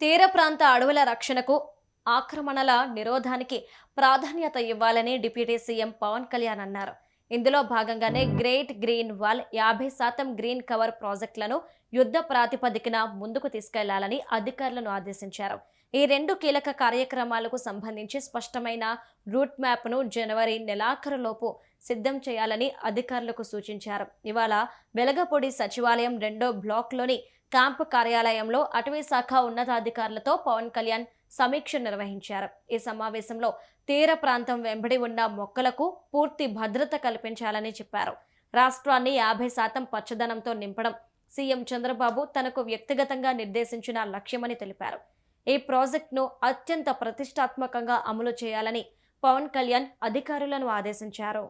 తీర ప్రాంత అడవుల రక్షణకు ఆక్రమణల నిరోధానికి ప్రాధాన్యత ఇవ్వాలని డిప్యూటీ సీఎం పవన్ కళ్యాణ్ అన్నారు. ఇందులో భాగంగానే గ్రేట్ గ్రీన్ వాల్ యాభై శాతం గ్రీన్ కవర్ ప్రాజెక్టులను యుద్ధ ప్రాతిపదికన ముందుకు తీసుకెళ్ళాలని అధికారులను ఆదేశించారు. ఈ రెండు కీలక కార్యక్రమాలకు సంబంధించి స్పష్టమైన రూట్ మ్యాప్ను జనవరి నెలాఖరులోపు సిద్ధం చేయాలని అధికారులకు సూచించారు. ఇవాళ వెలగపొడి సచివాలయం రెండో బ్లాక్లోని క్యాంపు కార్యాలయంలో అటవీ శాఖ ఉన్నతాధికారులతో పవన్ కళ్యాణ్ సమీక్ష నిర్వహించారు. ఈ సమావేశంలో తీర ప్రాంతం వెంబడి ఉన్న మొక్కలకు పూర్తి భద్రత కల్పించాలని చెప్పారు. రాష్ట్రాన్ని యాభై శాతం పచ్చదనంతో నింపడం సీఎం చంద్రబాబు తనకు వ్యక్తిగతంగా నిర్దేశించిన లక్ష్యమని తెలిపారు. ఈ ప్రాజెక్టును అత్యంత ప్రతిష్టాత్మకంగా అమలు చేయాలని పవన్ కళ్యాణ్ అధికారులను ఆదేశించారు.